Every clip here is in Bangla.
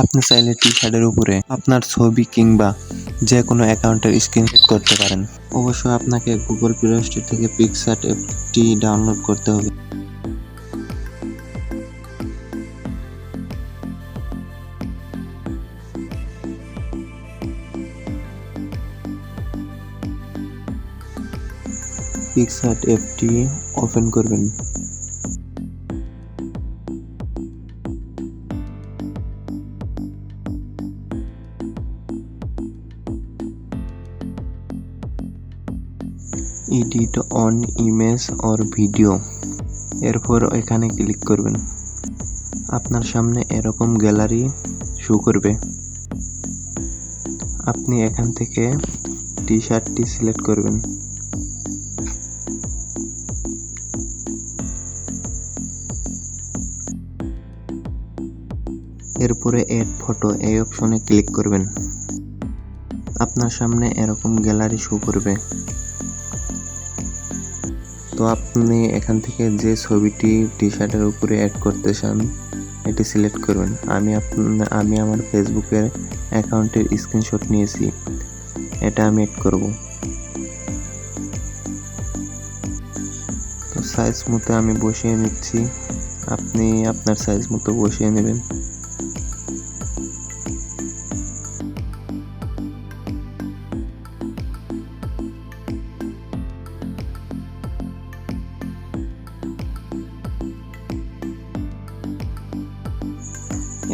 আপনি চাইলে টি শার্টের উপরে আপনার ছবি কিংবা যে কোনো অ্যাকাউন্টের স্ক্রিনশট করতে পারেন। অবশ্যই আপনাকে গুগল প্লে স্টোর থেকে পিকসার্ট অ্যাপটি ডাউনলোড করতে হবে। পিকসার্ট অ্যাপটি ওপেন করবেন। Edit on image or video. এরপর এখানে ক্লিক করবেন। আপনার সামনে এরকম গ্যালারি শো করবে। আপনি এখান থেকে টি শার্টটি সিলেক্ট করবেন। এরপরে এড ফটো এই অপশনে ক্লিক করবেন। আপনার সামনে এরকম গ্যালারি শো করবে। তো আপনি এখান থেকে যে ছবিটি টি শার্টের উপরে অ্যাড করতে চান, এটি সিলেক্ট করবেন আমি আমি আমার ফেসবুকের অ্যাকাউন্টের স্ক্রিনশট নিয়েছি। এটা আমি অ্যাড করব। তো সাইজ মতো আমি বসিয়ে নিচ্ছি। আপনি আপনার সাইজ মতো বসিয়ে নেবেন।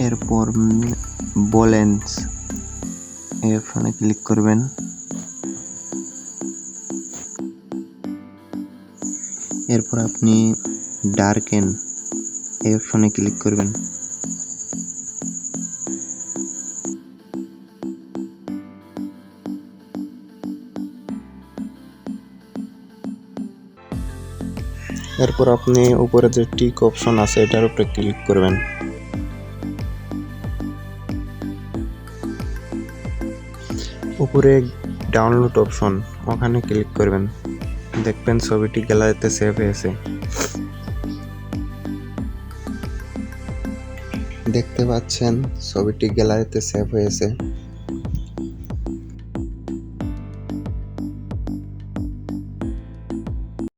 এরপর বলেন্স এই ক্লিক করবেন। এরপর আপনি ডার্কেন এই অপশনে ক্লিক করবেন। এরপর আপনি উপরে যে টিক অপশন আছে, এটার উপরে ক্লিক করবেন। উপরে ডাউনলোড অপশন ওখানে ক্লিক করবেন। দেখবেন ছবিটি গ্যালারিতে সেভ হয়েছে। দেখতে পাচ্ছেন, ছবিটি গ্যালারিতে সেভ হয়েছে।